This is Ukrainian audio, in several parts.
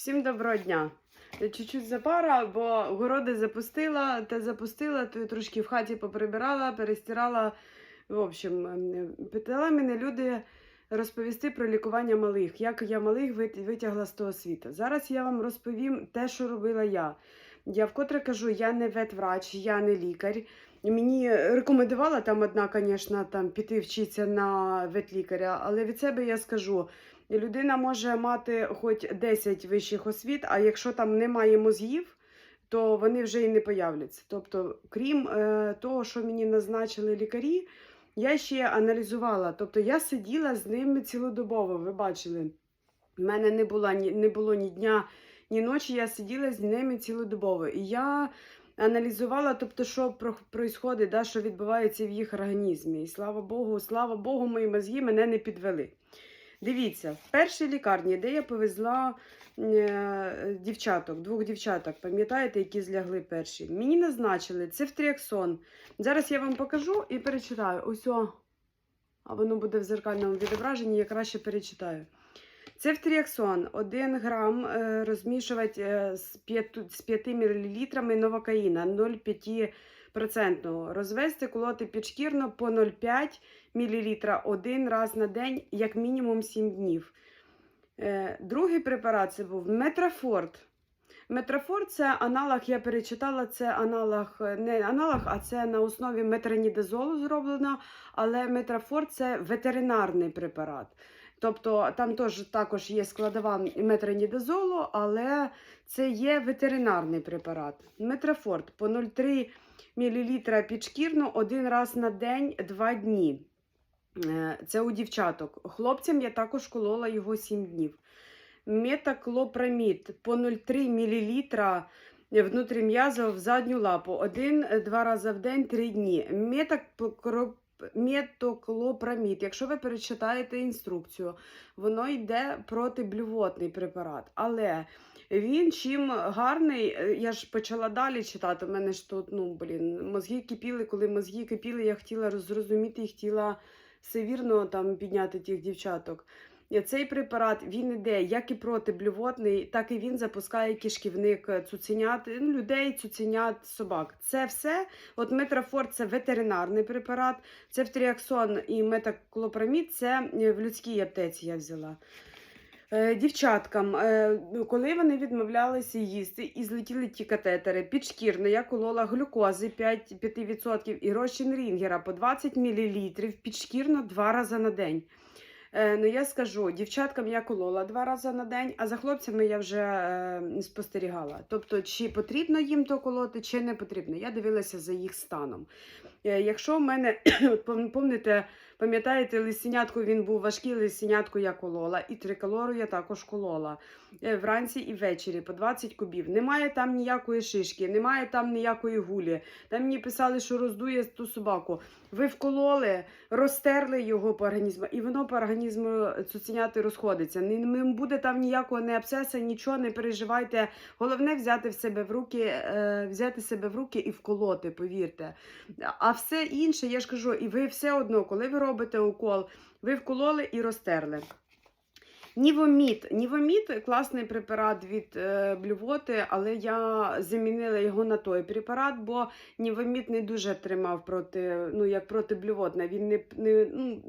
Всім доброго дня. Чуть-чуть запара, бо городи запустила, те запустила, то трошки в хаті поприбирала, перестирала. В общем, ем, питали мене люди розповісти про лікування малих, як я малих витягла з того світу. Зараз я вам розповім те, що робила я. Я вкотре кажу, я не ветврач, я не лікар. Мені рекомендувала там одна, звісно, там піти вчитися на ветлікаря, але від себе я скажу. Людина може мати хоч 10 вищих освіт, а якщо там немає мозгів, то вони вже і не появляться. Тобто, крім е, того, що мені назначили лікарі, я ще аналізувала. Тобто я сиділа з ними цілодобово, ви бачили. У мене не було ні, не було ні дня, ні ночі, я сиділа з ними цілодобово. І я аналізувала, тобто, що происходить, да, що відбувається в їх організмі. І слава Богу, слава Богу, мої мозги мене не підвели. Дивіться, в першій лікарні, де я повезла е, дівчаток, двох дівчаток, пам'ятаєте, які злягли перші, мені назначили цефтріаксон. Зараз я вам покажу і перечитаю. Ось о, а воно буде в зеркальному відображенні, я краще перечитаю. Цефтріаксон 1 грам е, розмішувати е, з 5, з 5 мл новокаїна 0,5%. Розвести, колоти підшкірно по 0,5 мл один раз на день, як мінімум 7 днів. Е, Другий препарат це був метрафорт. Метрафорт це аналог, я перечитала, це аналог, не аналог, а це на основі метронідозолу зроблено, але метрафорт це ветеринарний препарат. Тобто там теж також є складова метронідозолу, але це є ветеринарний препарат. Метрафорт по 0,3 мл підшкірно один раз на день 2 дні. Е, Це у дівчаток. Хлопцям я також колола його 7 днів. Метаклопрамід по 0,3 мл внутрім'язово в задню лапу. Один-два рази в день 3 дні. Метакро- Метоклопрамід. Якщо ви перечитаєте інструкцію, воно йде протиблювотний препарат. Але він чим гарний, е, я ж почала далі читати. У мене ж тут, ну блін, мозги кипіли. Коли мозги кипіли, я хотіла зрозуміти і хотіла все вірно там підняти тих дівчаток. Цей препарат він іде як і протиблювотний, так і він запускає кишківник е, цуценят, ну, людей, цуценят, собак. Це все. От метрафорт це ветеринарний препарат, цефтріаксон і метаклопрамід це е, в людській аптеці я взяла. Е, Дівчаткам, е, коли вони відмовлялися їсти і злетіли ті катетери, підшкірно я колола глюкози 5, 5% і розчин рінгера по 20 мл підшкірно два рази на день. Е, ну я скажу, дівчаткам я колола два рази на день, а за хлопцями я вже е, спостерігала. Тобто, чи потрібно їм то колоти, чи не потрібно. Я дивилася за їх станом. Е, якщо в мене, помните, пам'ятаєте, лисенятку він був важкий, лисенятку я колола, і триколору я також колола. Е, вранці і ввечері по 20 кубів. Немає там ніякої шишки, немає там ніякої гулі. Там мені писали, що роздує ту собаку. Ви вкололи, розтерли його по організму, і воно по організму цуценяти розходиться. Не не буде там ніякого не абсеса, нічого, не переживайте. Головне взяти в себе в руки, е, взяти себе в руки і вколоти, повірте. А все інше, я ж кажу, і ви все одно, коли ви робите укол, ви вкололи і розтерли. Нівомід. Нівомід класний препарат від е, блювоти, але я замінила його на той препарат, бо нівомід не дуже тримав проти, ну як протиблювотна. Він не, не ну,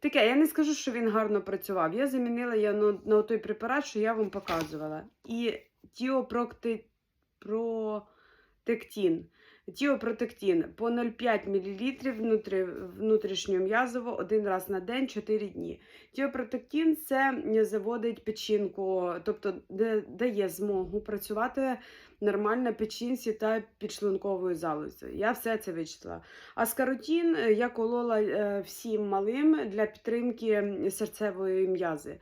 таке, я не скажу, що він гарно працював. Я замінила його на, на той препарат, що я вам показувала. І тіопрокти, протектін. Тіопротектін по 0,5 мл внутрі, внутрішньом'язово один раз на день 4 дні. Тіопротектін це заводить печінку, тобто дає змогу працювати нормально печінці та підшлунковою залозою. Я все це вичитала. А скаротін е, я колола е, всім малим для підтримки серцевої м'язи.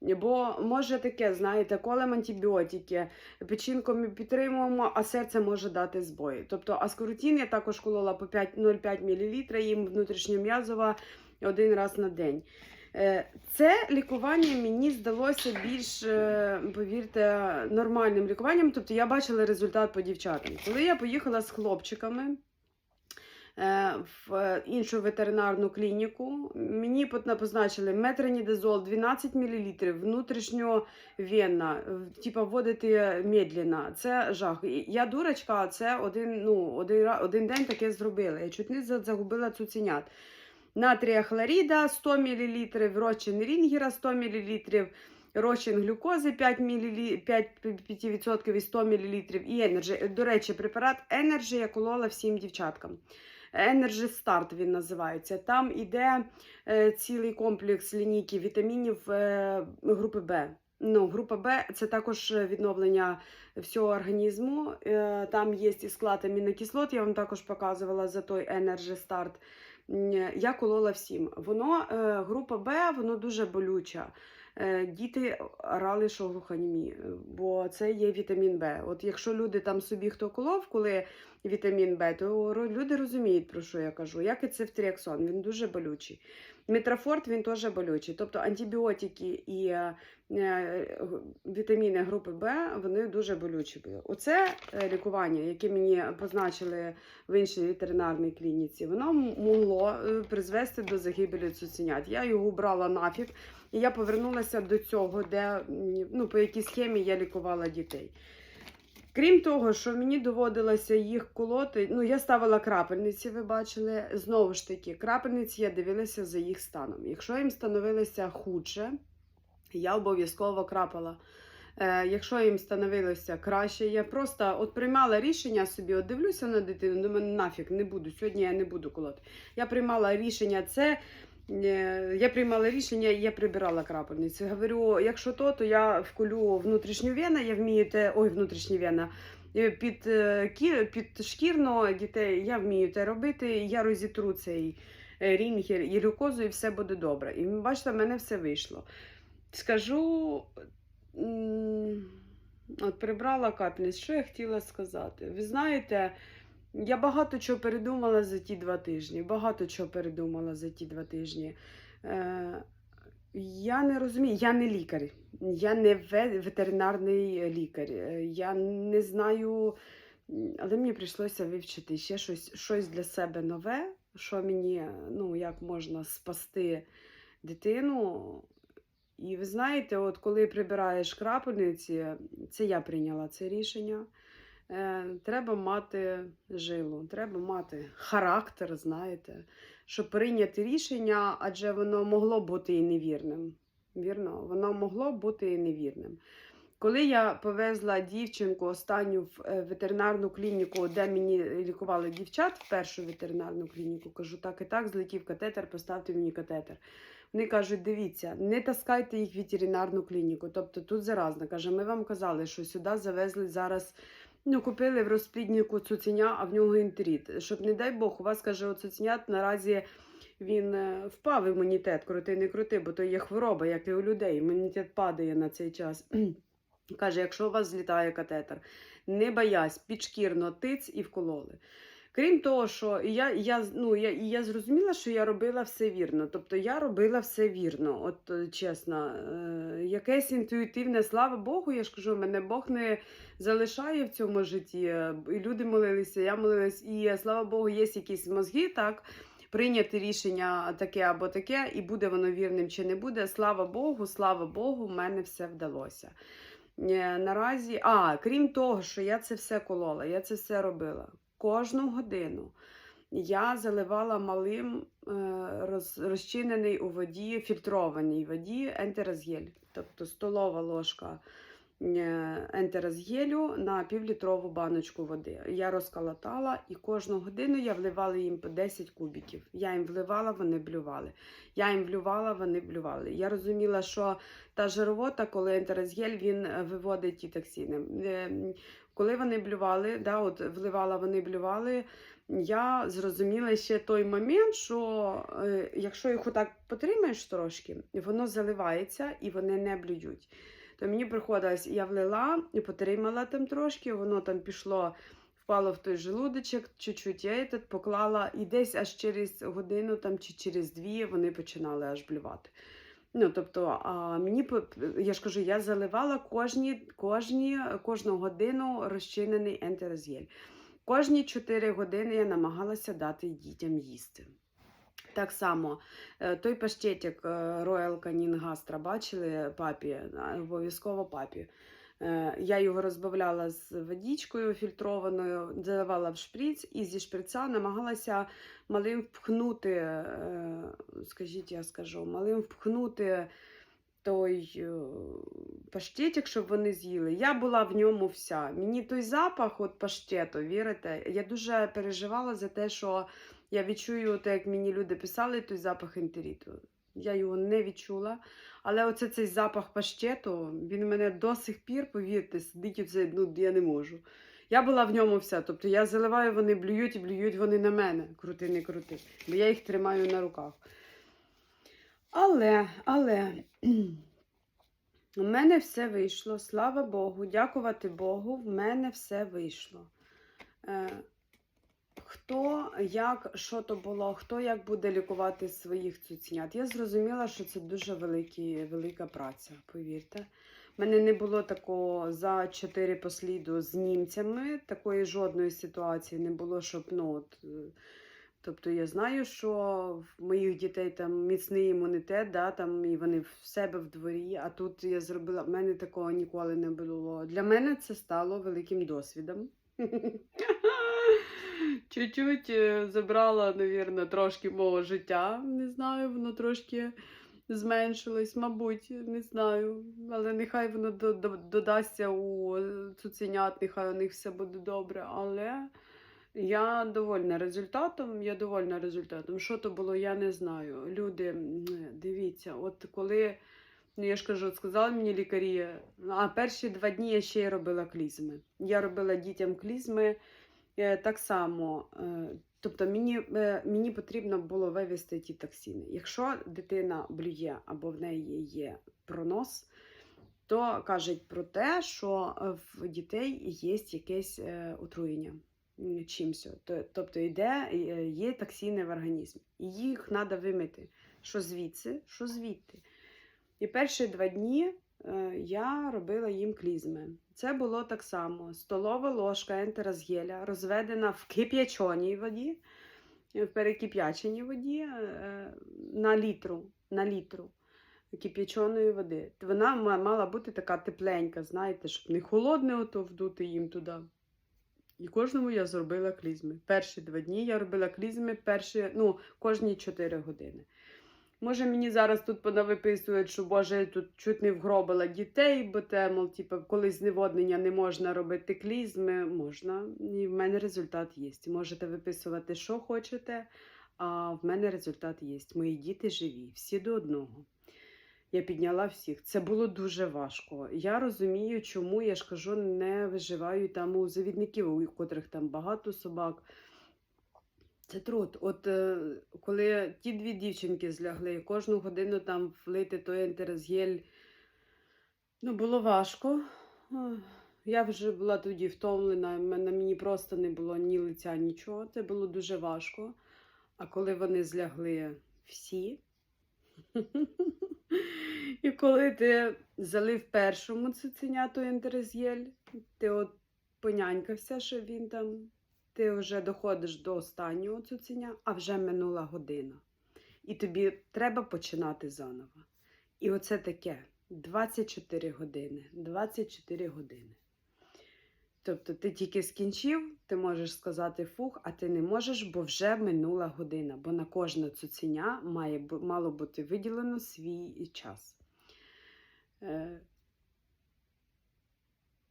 Бо може таке, знаєте, колем антибіотики, печінку підтримуємо, а серце може дати збої. Тобто аскорутін я також колола по 0,5 мл, їм внутрішньом'язова один раз на день. Е, Це лікування мені здалося більш, е, повірте, нормальним лікуванням. Тобто я бачила результат по дівчатам. Коли я поїхала з хлопчиками, в іншу ветеринарну клініку. Мені позначили метронідазол 12 мл, внутрішньовенна, типа вводити медленно. Це жах. Я дурочка, це один, ну, один, один день таке зробила. Я чуть не за- загубила цуценят. Натрія хлоріда 100 мл, розчин рінгера 100 мл, розчин глюкози 5 мл, 5, 5% і 100 мл, і Energy. До речі, препарат Energy я колола всім дівчаткам. Energy Start він називається. Там іде е, цілий комплекс лінійки вітамінів е, групи Б. Ну, група Б це також відновлення всього організму. Е, там є і склад амінокислот, я вам також показувала за той Energy Start. Я колола всім. Воно, група Б, воно дуже болюча. Е, Діти орали, що е, бо це є вітамін Б. От якщо люди там собі хто колов, коли вітамін Б, то люди розуміють, про що я кажу. Як і цифтріаксон, він дуже болючий. Метрофорт він теж болючий. Тобто антибіотики і е, вітаміни групи Б вони дуже болючі були. Оце лікування, яке мені позначили в іншій ветеринарній клініці, воно могло призвести до загибелі цуценят. Я його брала нафіг, і я повернулася до цього, де ну, по якій схемі я лікувала дітей. Крім того, що мені доводилося їх колоти, ну я ставила крапельниці, ви бачили. Знову ж таки, крапельниці я дивилася за їх станом. Якщо їм становилося худше, я обов'язково крапала. Е, якщо їм становилося краще, я просто от приймала рішення собі, от дивлюся на дитину, думаю, нафіг не буду. Сьогодні я не буду колоти. Я приймала рішення це. Е, Я приймала рішення, я прибирала крапельниці. Говорю, якщо то, то я вколю внутрішню вену, я вмію те, ой, внутрішня вена. е, Під, е, під шкірно дітей я вмію те робити, я розітру цей рінгер і глюкозу, і все буде добре. І бачите, в мене все вийшло. Скажу, от прибрала капельниць, що я хотіла сказати. Ви знаєте, я багато чого передумала за ті два тижні. Багато чого передумала за ті два тижні. Е, я не розумію, я не лікар, я не ветеринарний лікар. Е, Я не знаю, але мені прийшлося вивчити ще щось, щось для себе нове, що мені, ну, як можна спасти дитину. І ви знаєте, от коли прибираєш крапельниці, це я прийняла це рішення. Е, треба мати жилу, треба мати характер, знаєте, щоб прийняти рішення, адже воно могло бути і невірним. Вірно, воно могло бути і невірним. Коли я повезла дівчинку останню в е, ветеринарну клініку, де мені лікували дівчат, в першу ветеринарну клініку, кажу, так і так, злетів катетер, поставте мені катетер. Вони кажуть, дивіться, не таскайте їх в ветеринарну клініку. Тобто тут заразно. Каже, ми вам казали, що сюди завезли зараз. Ну, купили в розпліднику цуценя, а в нього інтеріт. Щоб, не дай Бог, у вас каже, цуценят наразі він е, впав імунітет, крути, не крути, бо то є хвороба, як і у людей. Імунітет падає на цей час. Каже, якщо у вас злітає катетер, не боясь, підшкірно тиць і вкололи. Крім того, що я, я, ну, я, я зрозуміла, що я робила все вірно. Тобто я робила все вірно, от е, чесно. Е, якесь інтуїтивне, слава Богу, я ж кажу, мене Бог не залишає в цьому житті. Е, І люди молилися, я молилась, і е, слава Богу, є якісь мозги, так. Прийняти рішення таке або таке, і буде воно вірним чи не буде. Слава Богу, слава Богу, в мене все вдалося. Наразі, а крім того, що я це все колола, я це все робила. Кожну годину. Я заливала малим е, роз, розчинений у воді, фільтрованій воді ентеразгіль, тобто столова ложка е, ентеразгелю на півлітрову баночку води. Я розколотала і кожну годину я вливала їм по 10 кубиків. Я їм вливала, вони блювали. Я їм блювала, вони блювали. Я розуміла, що та жировота, коли ентеразгель, він е, виводить ті токсини. Е, Коли вони блювали, да, от вливала, вони блювали. Я зрозуміла ще той момент, що якщо їх отак потримаєш трошки, воно заливається і вони не блюють. То мені приходилось, я влила і потримала там трошки, воно там пішло, впало в той желудочок, чуть-чуть я этот поклала, і десь аж через годину там, чи через дві вони починали аж блювати. Ну, тобто, а мені я ж кажу, я заливала кожні, кожні, кожну годину розчинений ентерозгель. Кожні 4 години я намагалася дати дітям їсти. Так само, е, той паштетик е, Royal Canin Gastro бачили папі, обов'язково папі. Е, Я його розбавляла з водичкою фільтрованою, заливала в шприц і зі шприца намагалася малим впхнути, е, скажіть, я скажу, малим впхнути той е, паштетик, щоб вони з'їли. Я була в ньому вся. Мені той запах от паштету, вірите, я дуже переживала за те, що я відчую, так як мені люди писали, той запах ентеріту. Я його не відчула. Але оце цей запах паштету, він мене до сих пір, повірте, сидить оце, ну, я не можу. Я була в ньому вся. Тобто я заливаю, вони блюють і блюють вони на мене. Крути, не крути. Бо я їх тримаю на руках. Але, але, у мене все вийшло. Слава Богу, дякувати Богу, в мене все вийшло. Е, Хто як, що то було, хто як буде лікувати своїх цуценят. Я зрозуміла, що це дуже великі, велика праця, повірте. У мене не було такого за чотири посліду з німцями, такої жодної ситуації не було, щоб ну, от, е, Тобто я знаю, що в моїх дітей там міцний імунітет, да, там, і вони в себе в дворі, а тут я зробила, в мене такого ніколи не було. Для мене це стало великим досвідом. Чуть-чуть е, забрала, навірно, трошки мого життя. Не знаю, воно трошки зменшилось, мабуть, не знаю. Але нехай воно до- до- додасться у цуценят, нехай у них все буде добре. Але я довольна результатом. Я довольна результатом. Що то було, я не знаю. Люди, дивіться, от коли. Ну, я ж кажу, сказали мені лікарі, а перші два дні я ще й робила клізми. Я робила дітям клізми так само. е, Тобто мені, е, мені потрібно було вивести ті токсини. Якщо дитина блює або в неї є пронос, то кажуть про те, що е, в дітей є якесь е, отруєння чимось. Тобто йде, е, є токсини в організмі. І їх треба вимити. Що звідси, що звідти. І перші два дні е, я робила їм клізми. Це було так само: столова ложка ентеразгеля, розведена в кип'ячоній воді, е, в перекип'яченій воді е, на літру, на літру кип'яченої води. Вона мала бути така тепленька, знаєте, щоб не холодне ото вдути їм туди. І кожному я зробила клізми. Перші два дні я робила клізми перші, ну, кожні 4 години. Може, мені зараз тут понавиписують, що Боже, я тут чуть не вгробила дітей, бо те, мол, типу, коли зневоднення не можна робити клізми, можна. І в мене результат є. Можете виписувати, що хочете, а в мене результат є. Мої діти живі, всі до одного. Я підняла всіх. Це було дуже важко. Я розумію, чому я ж кажу, не виживаю там у завідників, у котрих там багато собак. Це труд. От е, коли ті дві дівчинки злягли, кожну годину там влити той ентеразгель, ну було важко. Я вже була тоді втомлена, мене мені просто не було ні лиця, нічого. Це було дуже важко. А коли вони злягли всі, і коли ти залив першому цуценяту ентеразгель, ти от понянькався, що він там ти вже доходиш до останнього цуценя, а вже минула година. І тобі треба починати заново. І оце таке 24 години. 24 години. Тобто ти тільки скінчив, ти можеш сказати фух, а ти не можеш, бо вже минула година. Бо на кожне цуценя має, мало бути виділено свій час. Е,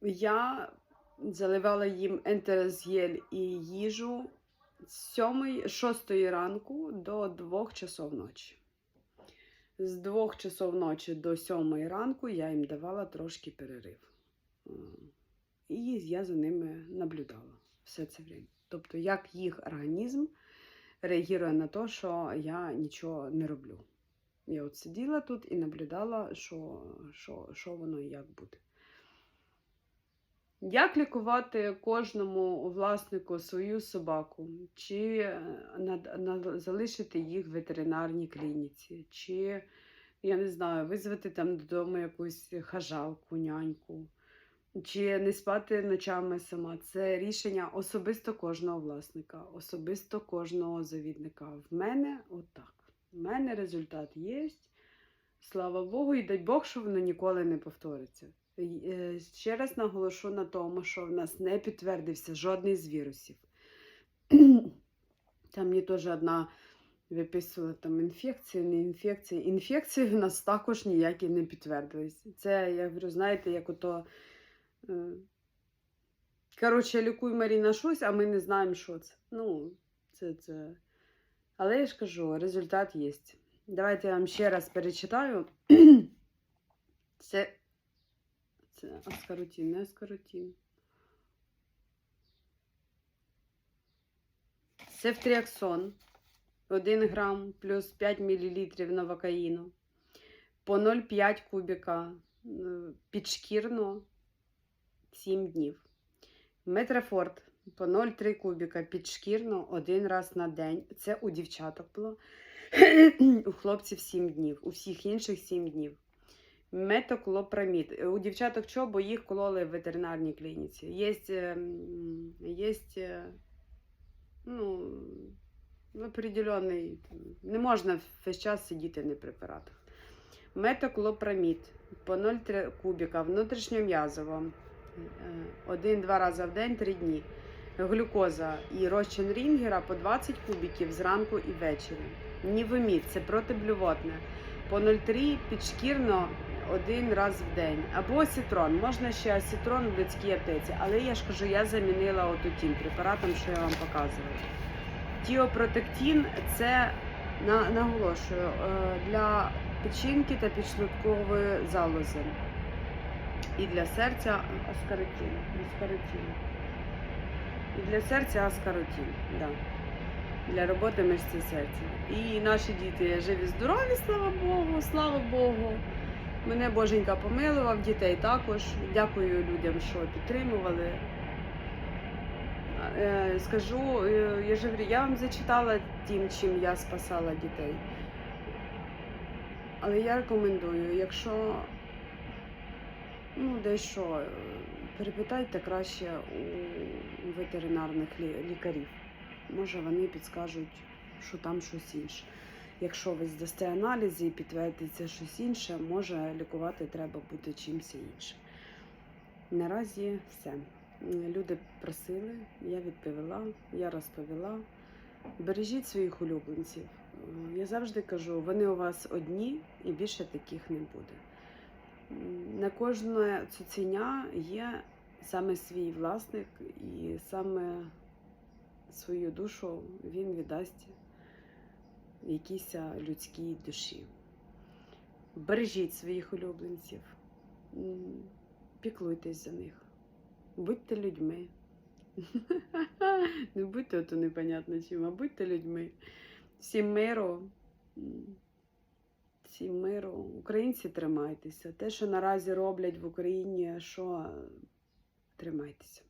я заливала їм ентеразгель і їжу з 7, 6 ранку до 2 часов ночі. З 2 часов ночі до 7 ранку я їм давала трошки перерив. І я за ними наблюдала все це время. Тобто, як їх організм реагує на те, що я нічого не роблю. Я от сиділа тут і наблюдала, що, що, що воно і як буде. Як лікувати кожному власнику свою собаку? Чи е, над- над- залишити їх в ветеринарній клініці, чи, я не знаю, визвати там додому якусь хажалку, няньку. чи не спати ночами сама. Це рішення особисто кожного власника, особисто кожного завідника. В мене отак. В мене результат є. Слава Богу, і дай Бог, що воно ніколи не повториться. Е, Ще раз наголошу на тому, що в нас не підтвердився жодний з вірусів. Там мені теж одна виписувала там інфекції, не інфекції. Інфекції в нас також ніякі не підтвердились. Це, я говорю, знаєте, як ото. е, Коротше, лікуй Маріна щось, а ми не знаємо, що це. Ну, це це. Але я ж кажу, результат є. Давайте я вам ще раз перечитаю. Це. Це аскаротин, не аскаротин. Цефтріаксон 1 грам плюс 5 мл новокаїну по 0,5 кубіка е, підшкірно 7 днів. Метрафорт по 0,3 кубіка підшкірно один раз на день. Це у дівчаток було. у хлопців 7 днів, у всіх інших 7 днів. Метоклопрамід. У дівчаток чого, бо їх кололи в ветеринарній клініці. Є, ем, є е, ну, определенний. Не можна весь час сидіти на препаратах. Метоклопрамід по 0,3 кубіка внутрішньом'язово. Один-два рази в день, 3 дні. Глюкоза і розчин рінгера по 20 кубіків зранку і ввечері. Нівомід це протиблювотне. По 0,3 підшкірно один раз в день. Або осітрон. Можна ще осітрон в людській аптеці. Але я ж кажу, я замінила оту препаратом, що я вам показувала. Тіопротектін це на, наголошую е, для печінки та підшлункової залози. І для серця аскаротин. аскаротин. І для серця аскаротин. Да. Для роботи мишці серця. І наші діти живі, здорові, слава Богу, слава Богу. Мене Боженька помилував, дітей також. Дякую людям, що підтримували. Е, Скажу, е, я ж я вам зачитала тим, чим я спасала дітей. Але я рекомендую, якщо ну, дещо, е, перепитайте краще у ветеринарних лікарів. Може, вони підскажуть, що там щось інше. Якщо ви здасте аналізи і підтвердиться щось інше, може лікувати треба буде чимось іншим. Наразі все. Люди просили, я відповіла, я розповіла. Бережіть своїх улюбленців. Я завжди кажу, вони у вас одні і більше таких не буде. На кожне цуценя є саме свій власник, і саме свою душу він віддасть якійсь людській душі. Бережіть своїх улюбленців, піклуйтесь за них, будьте людьми. Не будьте ото непонятно чим, а будьте людьми. Всім миру. Всім миру. Українці тримайтеся. Те, що наразі роблять в Україні, що тримайтеся.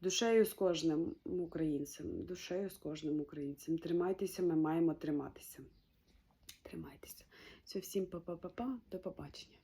Душею з кожним українцем, душею з кожним українцем. Тримайтеся, ми маємо триматися. Тримайтеся. Все, всім па-па-па-па, до побачення.